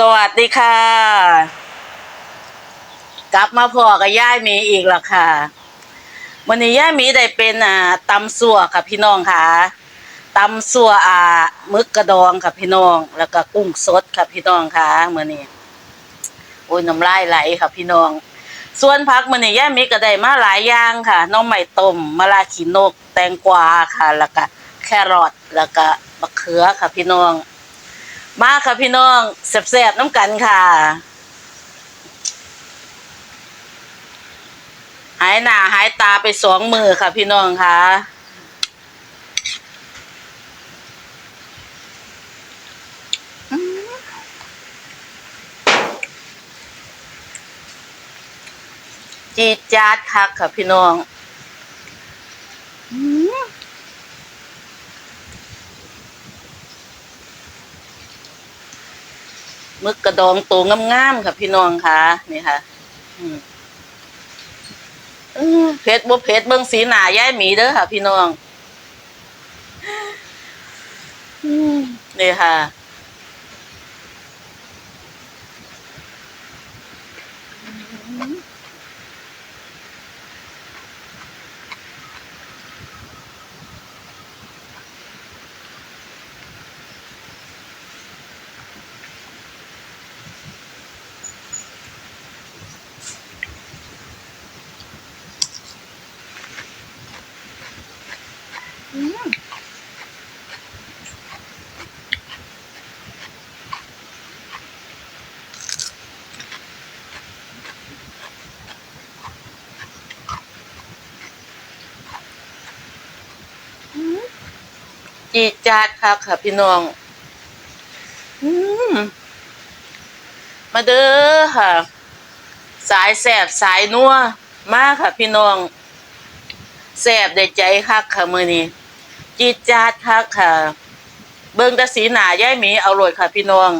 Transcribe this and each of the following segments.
สวัสดีค่ะ กลับมาพอกับย่ายมีอีกแล้วค่ะวันนี้ย่ายมีได้เป็นอ่าตำสัวค่ะพี่น้องค่ะตำสัวอ่ามึกกระดองค่ะพี่น้อง แล้วก็กุ้งสดค่ะพี่น้องค่ะมื่อนี้โอ้ยน้ำลายไหลค่ะพี่น้อง ส่วนพักมื่อนี้ย่ายมีก็ได้มาหลายอย่างค่ะน้องใหม่ต้มมะลาขีนก แตงกวาค่ะ แล้วก็แครอทแล้วก็มะเขือค่ะพี่น้อง มาค่ะพี่น้องแซ่บๆน้ำกันค่ะ หายหน้าหายตาไปสองมือค่ะพี่น้องค่ะจีจาดคักค่ะพี่น้อง อืม มึกกระดองตัวงามๆค่ะพี่น้องค่ะ นี่ค่ะเพชรบ่เพชรเบิ้งสีหนายายหมีเด้อค่ะ พี่น้องนี่ค่ะ จีจาดคักค่ะพี่น้อง อืมมาเด้อค่ะ สายแสบสายนัวมาค่ะพี่น้องแสบได้ใจคักค่ะมือนี้จีจาดคักค่ะ เบิ่งตะสีหนายายหมีเอาโรยค่ะพี่น้อง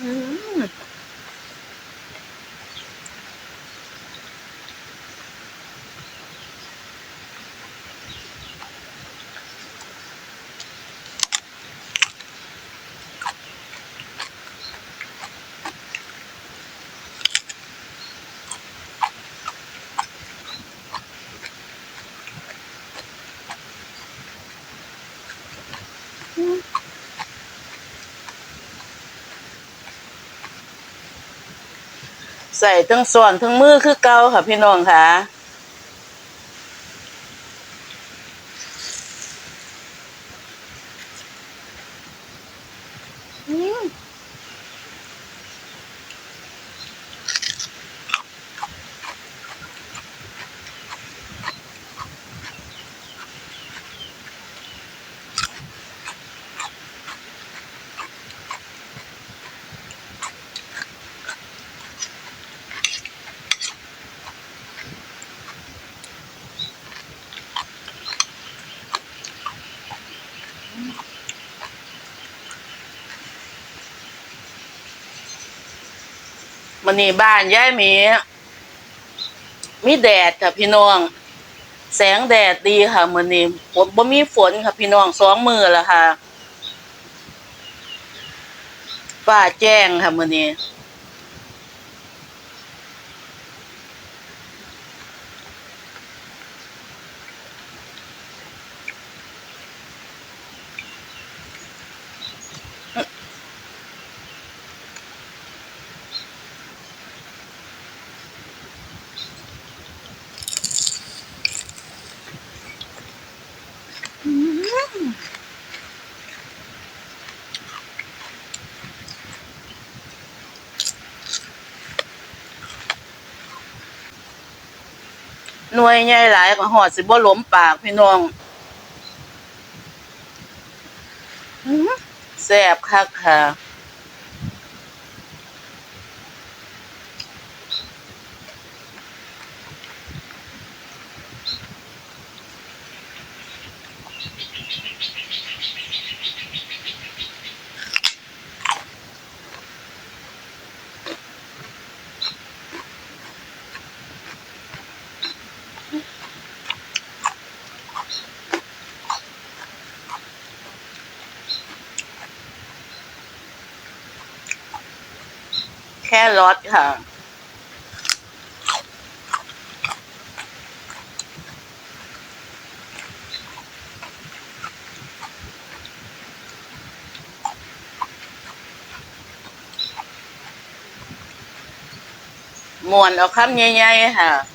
อืม ใส่ทั้งส่วนทั้งมือคือเก่าค่ะพี่น้องค่ะ อืม มันนี่บ้านย่ายหมี มีแดดค่ะพี่น้อง แสงแดดดีค่ะมันนี้ฝนบ่มีฝนค่ะพี่น้องสองมือแล้วค่ะฟ้าแจ้งค่ะมันนี่ น่วยใหญ่หลายก็หอดสิบ่หล้มปากพี่น้องแซ่บคักค่ะ รอทค่ะ มวนเอาคำใหญ่ๆค่ะ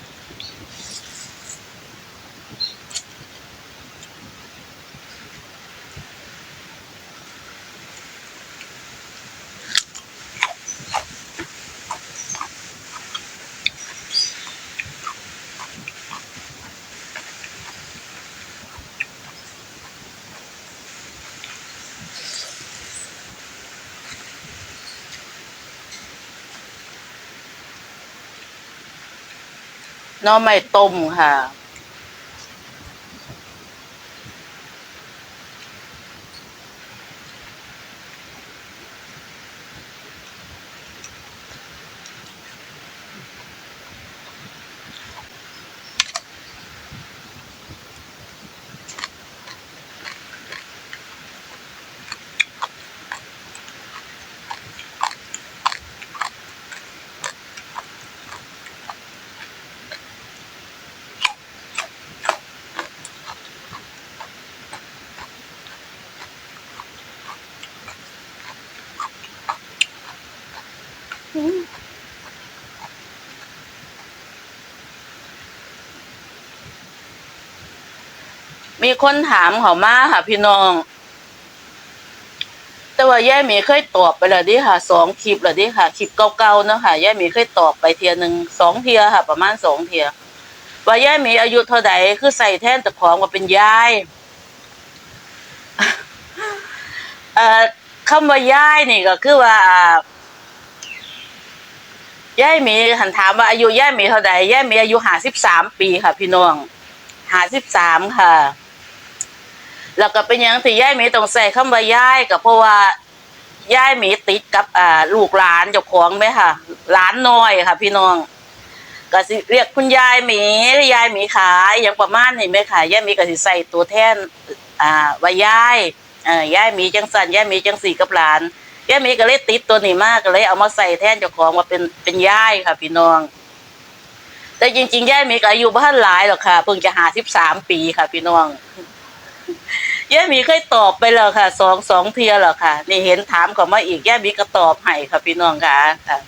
หน้อไม่ต้มค่ะ มีคนถามเขามาค่ะพี่น้อง แต่ว่าย่าหมีเคยตอบไปแล้วดิค่ะสองคลิปแล้วดิค่ะคลิปเก่าๆเนาะค่ะย่าหมีเคยตอบไปเทียหนึ่งสองเทียค่ะ ประมาณสองเทียว่าย่าหมีอายุเท่าใดคือใส่แท่นแต่ของว่าเป็นยายเอ่อคำว่ายายนี่ก็คือว่าอ่ายายหมีหันถามว่าอายุยายมีเท่าใดยายมีอายุห้าสิบสามปีค่ะ พี่น้องห้าสิบสามค่ะ แล้วก็เป็นหยังที่ยายหมีต้องใส่คำว่ายายก็เพราะว่ายายหมีติดกับอ่าลูกหลานเจ้าของไหมค่ะหลานน้อยค่ะ พี่น้องก็สิเรียกคุณยายหมียายหมีขายอย่างประมาณนี้ไหมค่ะยายหมีก็สิใส่ตัวแทนอ่าว่ายายเอ่อยายหมีจังสันยายหมีจังสี่กับหลานยายหมีก็เลยติดตัวนี้มากก็เลยเอามาใส่แทนเจ้าของว่าเป็นเป็นยายค่ะ พี่น้องแต่จริงๆยายหมีก็อายุบ้านหลายหรอกค่ะ เพิ่งจะหาสิบสามปีค่ะ พี่น้อง ย่มีเคยตอบไปแล้วค่ะสองสองเทียแล้วค่ะ นี่เห็นถามเขามาอีกแย่มีก็ตอบให้ค่ะพี่น้องค่ะค่ะ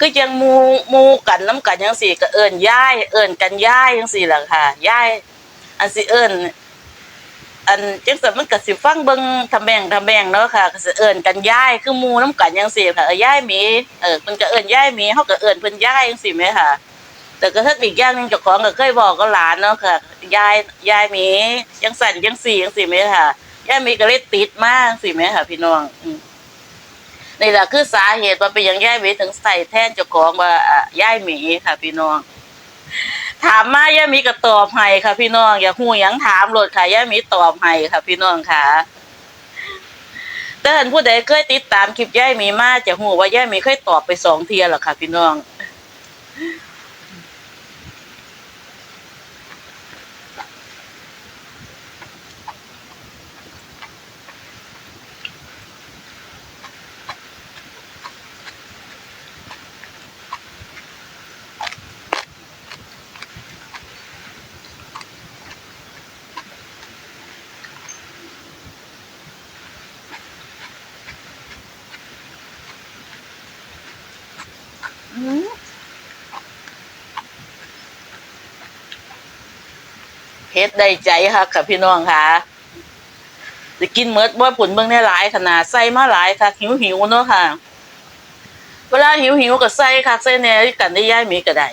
ก็ยังมูมูกันน้ำกันยังสี่ก็เอิญย่ายเอิญกันย่ายยังสี่แหละค่ะย่ายอันสิเอิญอันจังสันมันก็สิฟังเบิงทำแบงทำแบงเนาะค่ะก็สิเอิญกันย่ายคือมูน้ำกันยังสี่ค่ะเออย่ายมีเออเพิ่นก็เอิญย่ายมีเฮาก็เอิญเพิ่นย่ายยังสี่ไหมค่ะ แต่ก็ถ้าอีกอย่างหนึงเจ้าของก็เคยบอกกับหลานเนาะค่ะ ยายยายหมียังสั่นยังสี่ยังสี่ไหมค่ะยายหมีก็เลยติดมากสี่ไหมค่ะ พี่น้องอืมนี่แหละคือสาเหตุว่าเป็นอย่างยายหมีถึงใส่แท่นเจ้าของว่าอะยายหมีค่ะ พี่น้อง ถามมายายหมีก็ตอบให้ค่ะ พี่น้องอย่าหูหยังถามโหลดค่ะยายหมีตอบให้ค่ะ พี่น้องค่ะ แต่ท่านผู้ใดเคยติดตามคลิปยายหมีมาจะหูว่ายายหมีเคยตอบไปสองเทียแล้วค่ะพี่น้อง เฮ็ดได้ใจค่ะกับพี่น้องค่ะจะกินเมิดบ่ผุนเบิ่งได้หลายขนาดใส่มาหลายค่ะหิวหิวเนาะค่ะ เวลาหิวหิวก็ใส่ค่ะใส่แน่กันได้ย่ายมีก็ได้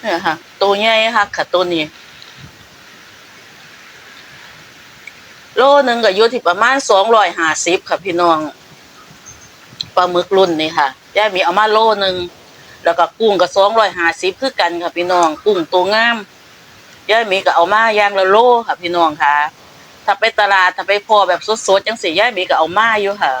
เนี่ยค่ะ ตัวใหญ่ค่ะค่ะตัวนี้ โลหนึ่งก็อยู่ที่ประมาณสองร้อยห้าสิบค่ะพี่น้องปลาหมึกรุ่นนี่ค่ะย่ามีเอามาโลหนึ่งแล้วก็กุ้งก็สองร้อยห้าสิบคือกันค่ะพี่น้อง กุ้งตัวงามย่ามีก็เอามาย่างละโลค่ะพี่น้องค่ะ ถ้าไปตลาดถ้าไปพอแบบสดๆจังสิย่ามีก็เอามาอยู่ค่ะ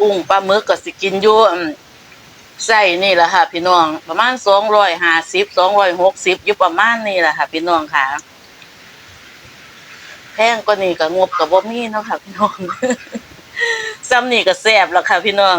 กุ้งปลาหมึกก็สิกินอยู่อืมไส้นี่แหละค่ะ พี่น้องประมาณสองร้อยห้าสิบสองร้อยหกสิบอยู่ประมาณนี่แหละค่ะ พี่น้องค่ะแพงกว่านี่ก็งบกับบ่มีเนาะค่ะ พี่น้องซ้ำนี่ก็แซ่บแล้วค่ะ พี่น้อง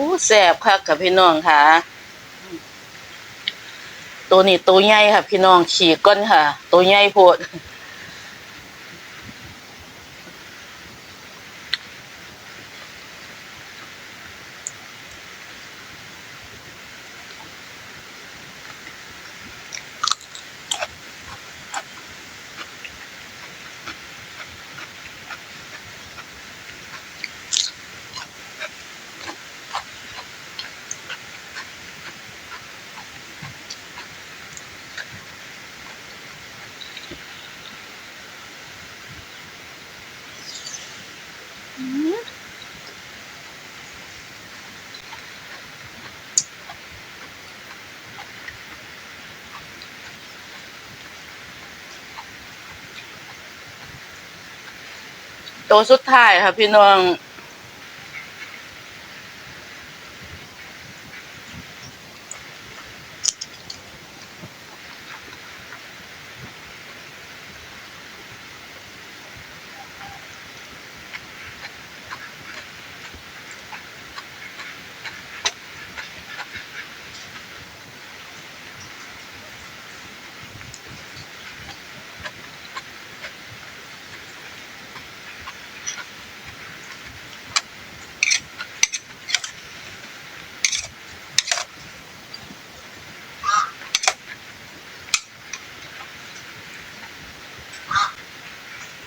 อู้แซ่บค่ะกับพี่น้องค่ะ ตัวนี้ตัวใหญ่ค่ะ พี่น้องขี่ก้นค่ะ ตัวใหญ่โพด ตัวสุดท้ายค่ะพี่น้อง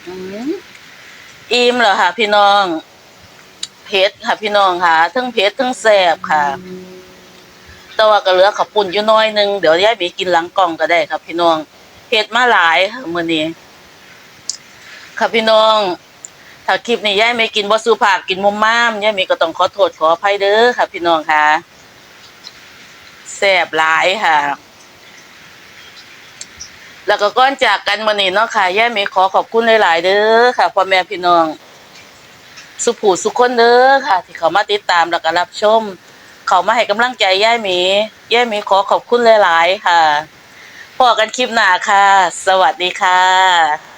อืมอิ่มเหรอค่ะ พี่น้องเผ็ดค่ะ พี่น้องค่ะทั้งเผ็ดทั้งแซ่บค่ะ แต่ว่าก็เหลือขับปุ่นอยู่น้อยหนึงเดี๋ยวยายบีกินหลังกล่องก็ได้ครับ พี่น้องเผ็ดมาหลายค่ะมื้อนี้ค่ะพี่น้องถ้าคลิปนี้ยายไม่กินบ่สุภาพกินมุมม่ามยายมีก็ต้องขอโทษขออภัยเด้อค่ะ พี่น้องค่ะแซ่บหลายค่ะ แล้วก็ก้อนจากกันมื้อนี้เนาะค่ะย่ามีขอขอบคุณหลาย ๆ เด้อค่ะพ่อแม่พี่น้อง สุผูสุคนเด้อค่ะ ที่เขามาติดตามแล้วก็รับชม เขามาให้กำลังใจย่ามีย่ามีขอขอบคุณหลาย ๆ ค่ะพอกันคลิปหน้าค่ะ สวัสดีค่ะ